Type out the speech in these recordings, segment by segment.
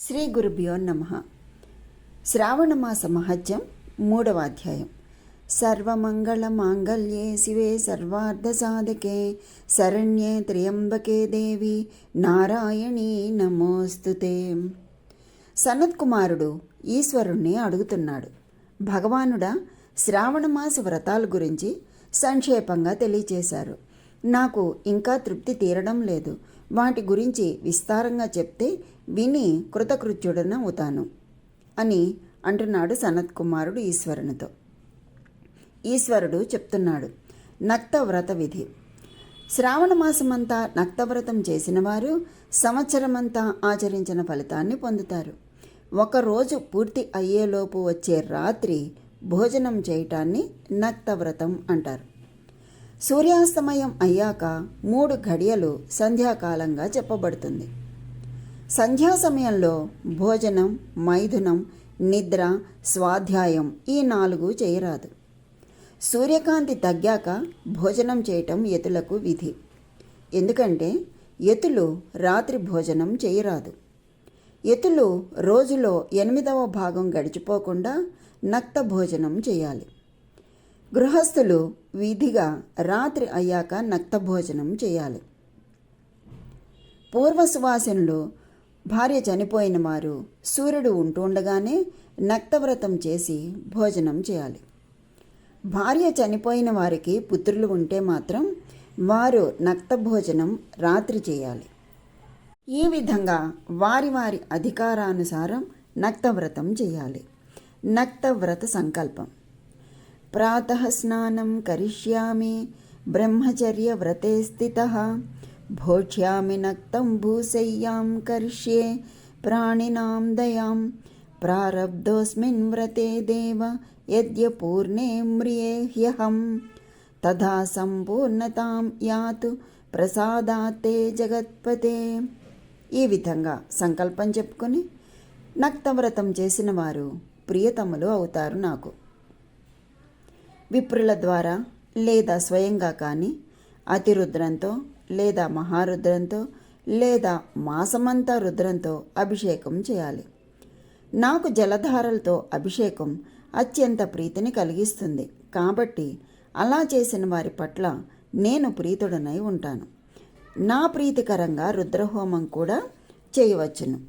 శ్రీ గురుభ్యో నమ. శ్రావణమాస మహత్యం మూడవ అధ్యాయం. సర్వమంగళ మాంగళ్యే శివే సర్వార్థ సాధకే శరణ్యే త్ర్యంబకే దేవి నారాయణీ నమోస్తుతే. సనత్ కుమారుడు ఈశ్వరుణ్ణి అడుగుతున్నాడు. భగవానుడా శ్రావణమాస వ్రతాల గురించి సంక్షేపంగా తెలియచేశారు. నాకు ఇంకా తృప్తి తీరడం లేదు. వాటి గురించి విస్తారంగా చెప్తే విని కృతకృత్యుడన అవుతాను అని అంటున్నాడు సనత్ కుమారుడు ఈశ్వరునితో. ఈశ్వరుడు చెప్తున్నాడు నక్త వ్రత విధి. శ్రావణ మాసమంతా నక్తవ్రతం చేసిన వారు సంవత్సరమంతా ఆచరించిన ఫలితాన్ని పొందుతారు. ఒకరోజు పూర్తి అయ్యేలోపు వచ్చే రాత్రి భోజనం చేయటాన్ని నక్తవ్రతం అంటారు. సూర్యాస్తమయం అయ్యాక మూడు ఘడియలు సంధ్యాకాలంగా చెప్పబడుతుంది. సంధ్యా సమయంలో భోజనం మైథునం నిద్ర స్వాధ్యాయం ఈ నాలుగు చేయరాదు. సూర్యకాంతి తగ్గాక భోజనం చేయటం ఎతులకు విధి. ఎందుకంటే ఎతులు రాత్రి భోజనం చేయరాదు. ఎతులు రోజులో ఎనిమిదవ భాగం గడిచిపోకుండా నక్త భోజనం చేయాలి. గృహస్థులు విధిగా రాత్రి అయ్యాక నక్త భోజనం చేయాలి. పూర్వ సువాసనలు భార్య చనిపోయిన వారు సూర్యుడు ఉంటుండగానే నక్తవ్రతం చేసి భోజనం చేయాలి. భార్య చనిపోయిన వారికి పుత్రులు ఉంటే మాత్రం వారు నక్త భోజనం రాత్రి చేయాలి. ఈ విధంగా వారి వారి అధికారానుసారం నక్తవ్రతం చేయాలి. నక్తవ్రత సంకల్పం. ప్రాతః స్నానం కరిష్యామి బ్రహ్మచర్య వ్రతే స్థిత భోక్ష్యామి నక్తం భూశయ్యాం కర్ష్యే ప్రాణినాం దయాం ప్రారబ్ధోస్మిన్ వ్రతే దేవ యద్య పూర్ణే మ్రియే హ్యహం తథా సంపూర్ణతాం యాతు ప్రసాదాతే జగత్పతే ఈ విధంగా సంకల్పం చెప్పుకొని నక్తవ్రతం చేసిన వారు ప్రియతములు అవుతారు నాకు. విప్రుల ద్వారా లేదా స్వయంగా కానీ అతిరుద్రంతో లేదా మహారుద్రంతో లేదా మాసమంతా రుద్రంతో అభిషేకం చేయాలి. నాకు జలధారలతో అభిషేకం అత్యంత ప్రీతిని కలిగిస్తుంది. కాబట్టి అలా చేసిన వారి పట్ల నేను ప్రీతుడనై ఉంటాను. నా ప్రీతికరంగా రుద్రహోమం కూడా చేయవచ్చును.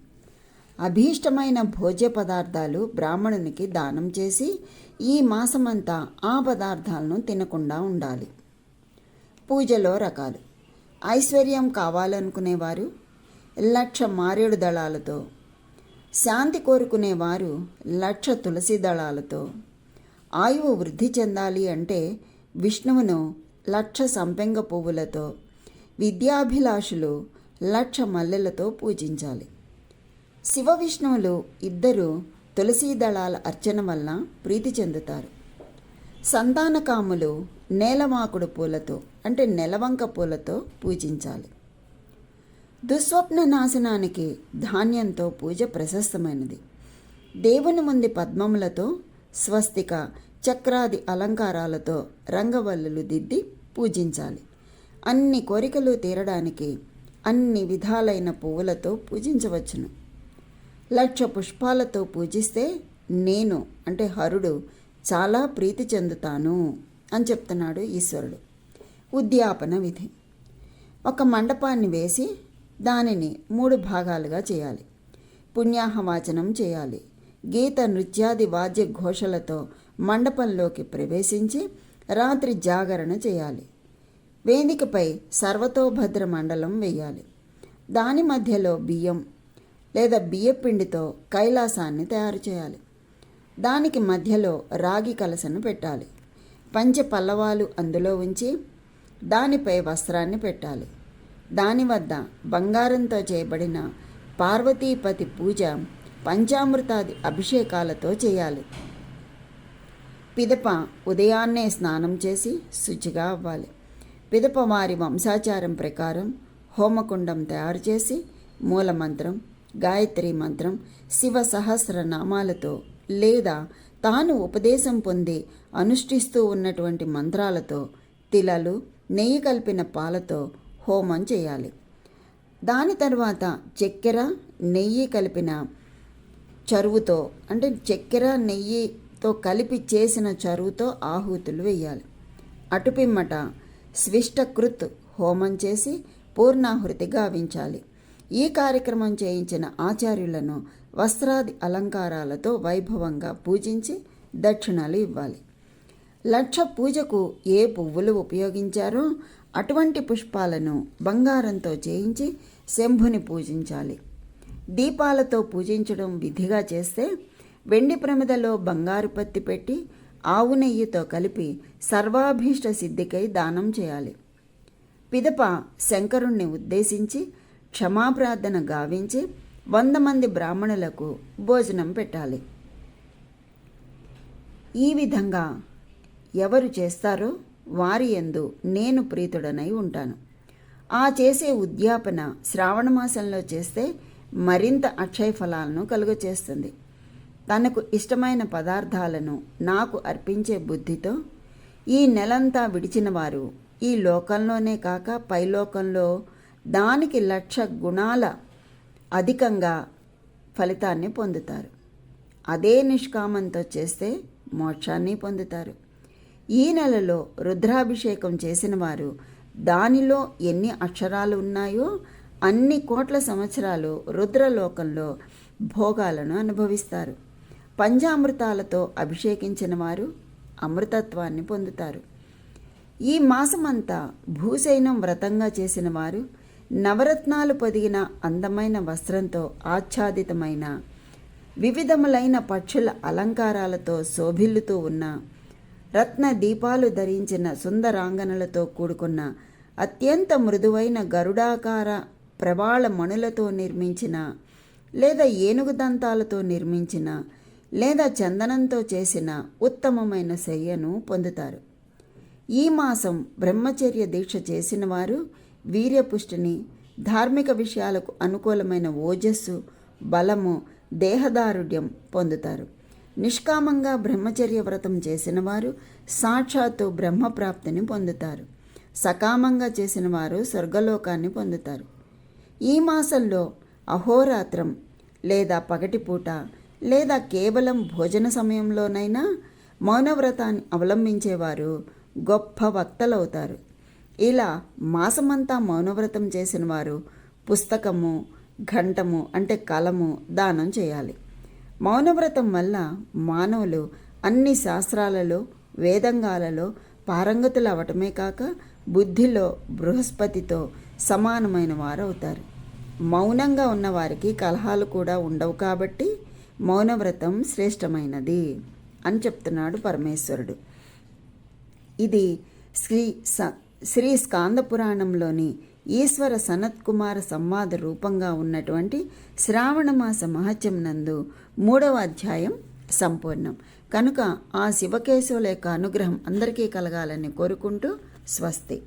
అభీష్టమైన భోజ్య పదార్థాలు బ్రాహ్మణునికి దానం చేసి ఈ మాసమంతా ఆ పదార్థాలను తినకుండా ఉండాలి. పూజలో రకాలు. ఐశ్వర్యం కావాలనుకునేవారు లక్ష మారేడు దళాలతో శాంతి కోరుకునేవారు లక్ష తులసి దళాలతో. ఆయువు వృద్ధి చెందాలి అంటే విష్ణువును లక్ష సంపెంగ పువ్వులతో విద్యాభిలాషులు లక్ష మల్లెలతో పూజించాలి. శివ విష్ణువులు ఇద్దరు తులసీ దళాల అర్చన వల్ల ప్రీతి చెందుతారు. సంతానకాములు నేలమాకుడు పూలతో అంటే నెలవంక పూలతో పూజించాలి. దుస్వప్న నాశనానికి ధాన్యంతో పూజ ప్రశస్తమైనది. దేవుని ముందు పద్మములతో స్వస్తిక చక్రాది అలంకారాలతో రంగవల్లులు దిద్ది పూజించాలి. అన్ని కోరికలు తీరడానికి అన్ని విధాలైన పువ్వులతో పూజించవచ్చును. లక్ష పుష్పాలతో పూజిస్తే నేను అంటే హరుడు చాలా ప్రీతి చెందుతాను అని చెప్తున్నాడు ఈశ్వరుడు. ఉద్యాపన విధి. ఒక మండపాన్ని వేసి దానిని మూడు భాగాలుగా చేయాలి. పుణ్యాహవాచనం చేయాలి. గీత నృత్యాది వాద్య ఘోషలతో మండపంలోకి ప్రవేశించి రాత్రి జాగరణ చేయాలి. వేదికపై సర్వతోభద్ర మండలం వేయాలి. దాని మధ్యలో బియ్యం లేదా బియ్యపిండితో కైలాసాన్ని తయారు చేయాలి. దానికి మధ్యలో రాగి కలసను పెట్టాలి. పంచ పల్లవాలు అందులో ఉంచి దానిపై వస్త్రాన్ని పెట్టాలి. దాని వద్ద బంగారంతో చేయబడిన పార్వతీపతి పూజ పంచామృతాది అభిషేకాలతో చేయాలి. పిదప ఉదయాన్నే స్నానం చేసి శుచిగా అవ్వాలి. పిదప వారి వంశాచారం ప్రకారం హోమకుండం తయారు చేసి మూలమంత్రం గాయత్రి మంత్రం శివ సహస్రనామాలతో లేదా తాను ఉపదేశం పొంది అనుష్ఠిస్తూ ఉన్నటువంటి మంత్రాలతో తిలలు నెయ్యి కలిపిన పాలతో హోమం చేయాలి. దాని తర్వాత చక్కెర నెయ్యి కలిపిన చరువుతో అంటే చక్కెర నెయ్యితో కలిపి చేసిన చరువుతో ఆహుతులు వేయాలి. అటుపిమ్మట స్విష్టకృత్ హోమం చేసి పూర్ణాహుతి గావించాలి. ఈ కార్యక్రమం చేయించిన ఆచార్యులను వస్త్రాది అలంకారాలతో వైభవంగా పూజించి దక్షిణాలు ఇవ్వాలి. లక్ష పూజకు ఏ పువ్వులు ఉపయోగించారో అటువంటి పుష్పాలను బంగారంతో చేయించి శంభుని పూజించాలి. దీపాలతో పూజించడం విధిగా చేస్తే వెండి ప్రమిదలో బంగారు పత్తి పెట్టి ఆవు నెయ్యితో కలిపి సర్వాభీష్ట సిద్ధికై దానం చేయాలి. పిదప శంకరుణ్ణి ఉద్దేశించి క్షమాప్రార్థన గావించి వంద మంది బ్రాహ్మణులకు భోజనం పెట్టాలి. ఈ విధంగా ఎవరు చేస్తారో వారి యందు నేను ప్రీతుడనై ఉంటాను. ఆ చేసే ఉద్యాపన శ్రావణ మాసంలో చేస్తే మరింత అక్షయ ఫలాలను కలుగచేస్తుంది తనకు ఇష్టమైన పదార్థాలను నాకు అర్పించే బుద్ధితో ఈ నెలంతా విడిచిన వారు ఈ లోకంలోనే కాక పైలోకంలో దానికి లక్ష గుణాల అధికంగా ఫలితాన్ని పొందుతారు. అదే నిష్కామంతో చేస్తే మోక్షాన్ని పొందుతారు. ఈ నెలలో రుద్రాభిషేకం చేసిన వారు దానిలో ఎన్ని అక్షరాలు ఉన్నాయో అన్ని కోట్ల సంవత్సరాలు రుద్రలోకంలో భోగాలను అనుభవిస్తారు. పంచామృతాలతో అభిషేకించిన వారు అమృతత్వాన్ని పొందుతారు. ఈ మాసమంతా భూశైనం వ్రతంగా చేసిన వారు నవరత్నాలు పొదిగిన అందమైన వస్త్రంతో ఆచ్ఛాదితమైన వివిధములైన పక్షుల అలంకారాలతో శోభిల్లుతూ ఉన్న రత్న దీపాలు ధరించిన సుందరాంగనలతో కూడుకున్న అత్యంత మృదువైన గరుడాకార ప్రవాళ మణులతో నిర్మించిన లేదా ఏనుగు దంతాలతో నిర్మించిన లేదా చందనంతో చేసిన ఉత్తమమైన శయ్యను పొందుతారు. ఈ మాసం బ్రహ్మచర్య దీక్ష చేసిన వారు వీర్యపుష్టిని ధార్మిక విషయాలకు అనుకూలమైన ఓజస్సు బలము దేహదారుఢ్యం పొందుతారు. నిష్కామంగా బ్రహ్మచర్య వ్రతం చేసిన వారు సాక్షాత్తు బ్రహ్మప్రాప్తిని పొందుతారు. సకామంగా చేసిన వారు స్వర్గలోకాన్ని పొందుతారు. ఈ మాసంలో అహోరాత్రం లేదా పగటిపూట లేదా కేవలం భోజన సమయంలోనైనా మౌనవ్రతాన్ని అవలంబించేవారు గొప్ప వక్తలవుతారు. ఇలా మాసమంతా మౌనవ్రతం చేసిన వారు పుస్తకము ఘంటము అంటే కలము దానం చేయాలి. మౌనవ్రతం వల్ల మానవులు అన్ని శాస్త్రాలలో వేదంగాలలో పారంగతులు అవటమే కాక బుద్ధిలో బృహస్పతితో సమానమైన వారు అవుతారు మౌనంగా ఉన్నవారికి కలహాలు కూడా ఉండవు కాబట్టి మౌనవ్రతం శ్రేష్టమైనది అని చెప్తున్నాడు పరమేశ్వరుడు. ఇది శ్రీ స శ్రీ స్కాంద పురాణంలోని ఈశ్వర సనత్ కుమార సంవాద రూపంగా ఉన్నటువంటి శ్రావణమాస మహత్యం నందు మూడవ అధ్యాయం సంపూర్ణం. కనుక ఆ శివకేశవుల యొక్క అనుగ్రహం అందరికీ కలగాలని కోరుకుంటూ స్వస్తి.